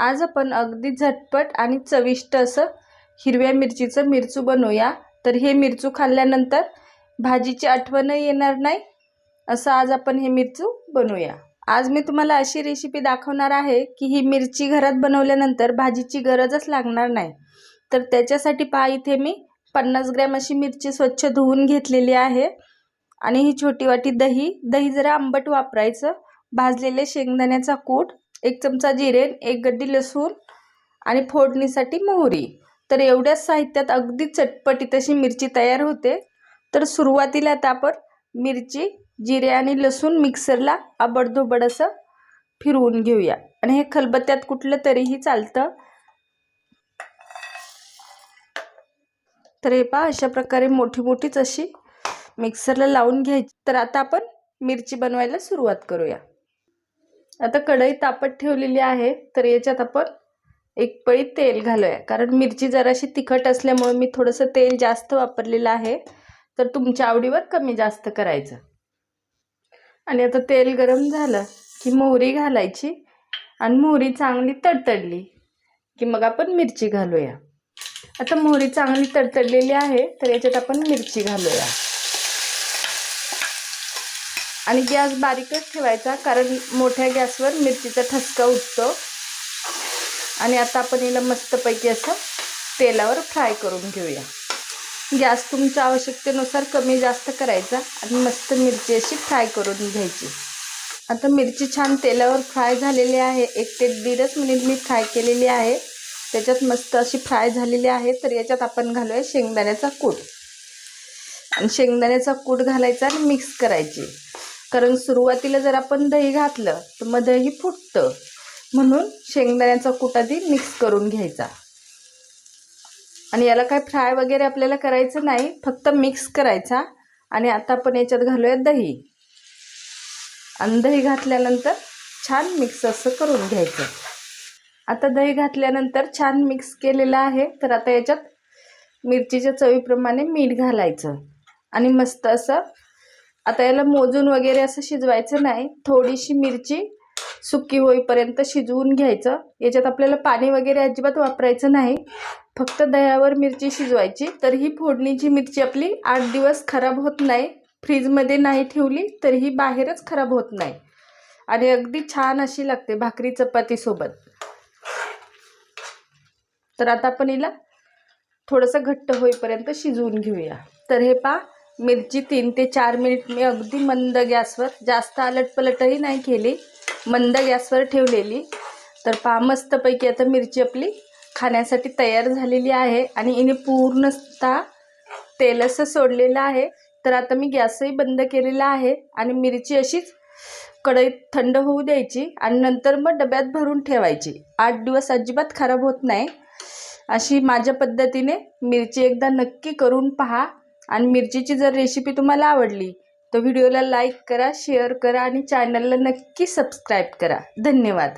आज आपण अगदी झटपट आणि चविष्ट असं हिरव्या मिरचीचं मिरचू बनवूया. तर हे मिरचू खाल्ल्यानंतर भाजीची आठवणही येणार नाही. असं आज आपण हे मिरचू बनवूया. आज मी तुम्हाला अशी रेसिपी दाखवणार आहे की ही मिरची घरात बनवल्यानंतर भाजीची गरजच लागणार नाही. तर त्याच्यासाठी पहा इथे मी पन्नास ग्रॅम अशी मिरची स्वच्छ धुवून घेतलेली आहे. आणि ही छोटी वाटी दही. दही जरा आंबट वापरायचं. भाजलेले शेंगदाण्याचा कूट. एक चमचा जिरे एक गड्डी लसूण आणि फोडणीसाठी मोहरी. तर एवढ्याच साहित्यात अगदी चटपटीत अशी मिरची तयार होते. तर सुरुवातीला आता आपण मिरची जिरे आणि लसूण मिक्सरला आबडधोबड असं फिरवून घेऊया. आणि हे खलबत्त्यात कुठलं तरीही चालतं. तर हे पहा अशा प्रकारे मोठी मोठीच अशी मिक्सरला लावून घ्यायची. तर आता आपण मिरची बनवायला सुरुवात करूया. आता कढई तापत ठेवलेली आहे तर याच्यात आपण एक पळी तेल घालूया. कारण मिरची जराशी तिखट असल्यामुळे मी थोडंसं तेल जास्त वापरलेलं आहे तर तुमच्या आवडीवर कमी जास्त करायचं. आणि आता तेल गरम झालं की मोहरी घालायची आणि मोहरी चांगली तडतडली की मग आपण मिरची घालूया. आता मोहरी चांगली तडतडलेली आहे तर याच्यात आपण मिरची घालूया. आणि गॅस बारीकच ठेवायचा कारण मोठ्या गॅसवर मिरचीचा ठसका उठतो आणि आता आपण हिला मस्तपैकी असं तेलावर फ्राय करून घेऊया. गॅस तुमच्या आवश्यकतेनुसार कमी जास्त करायचा आणि मस्त मिरची अशी फ्राय करून घ्यायची. आता मिरची छान तेलावर फ्राय झालेली आहे. एक ते दीडच मिनिट मी फ्राय केलेली आहे. त्याच्यात मस्त अशी फ्राय झालेली आहे. तर याच्यात आपण घालूया शेंगदाण्याचा कूट. आणि शेंगदाण्याचा कूट घालायचा आणि मिक्स करायची. कारण सुरुवातीला जर आपण दही घातलं तर मग दही फुटतं. म्हणून शेंगदाण्याचा कूट आधी मिक्स करून घ्यायचा. आणि याला काय फ्राय वगैरे आपल्याला करायचं नाही फक्त मिक्स करायचा. आणि आता आपण याच्यात घालूया दही. आणि दही घातल्यानंतर छान मिक्स असं करून घ्यायचं. आता दही घातल्यानंतर छान मिक्स केलेलं आहे तर आता याच्यात मिरचीच्या चवीप्रमाणे मीठ घालायचं. आणि मस्त असं आता याला मोजून वगैरे असं शिजवायचं नाही. थोडीशी मिरची सुकी होईपर्यंत शिजवून घ्यायचं. याच्यात आपल्याला पाणी वगैरे अजिबात वापरायचं नाही. फक्त दह्यावर मिरची शिजवायची. तर ही फोडणीची मिरची आपली आठ दिवस खराब होत नाही. फ्रीजमध्ये नाही ठेवली तरीही बाहेरच खराब होत नाही. आणि अगदी छान अशी लागते भाकरी चपातीसोबत. तर आता आपण हिला थोडंसं घट्ट होईपर्यंत शिजवून घेऊया. तर हे पा मिरची तीन ते चार मिनिट मी अगदी मंद गॅसवर जास्त आलटपलटही नाही केली मंद गॅसवर ठेवलेली. तर पहा मस्तपैकी आता मिरची आपली खाण्यासाठी तयार झालेली आहे आणि हिने पूर्णतः तेल असं सोडलेलं आहे. तर आता मी गॅसही बंद केलेला आहे आणि मिरची अशीच कढईत थंड होऊ द्यायची आणि नंतर मग डब्यात भरून ठेवायची. आठ दिवस अजिबात खराब होत नाही. अशी माझ्या पद्धतीने मिरची एकदा नक्की करून पहा. आणि मिरचीची जर रेसिपी तुम्हाला आवडली तर व्हिडिओला लाईक करा शेअर करा आणि चॅनलला नक्की सबस्क्राईब करा. धन्यवाद.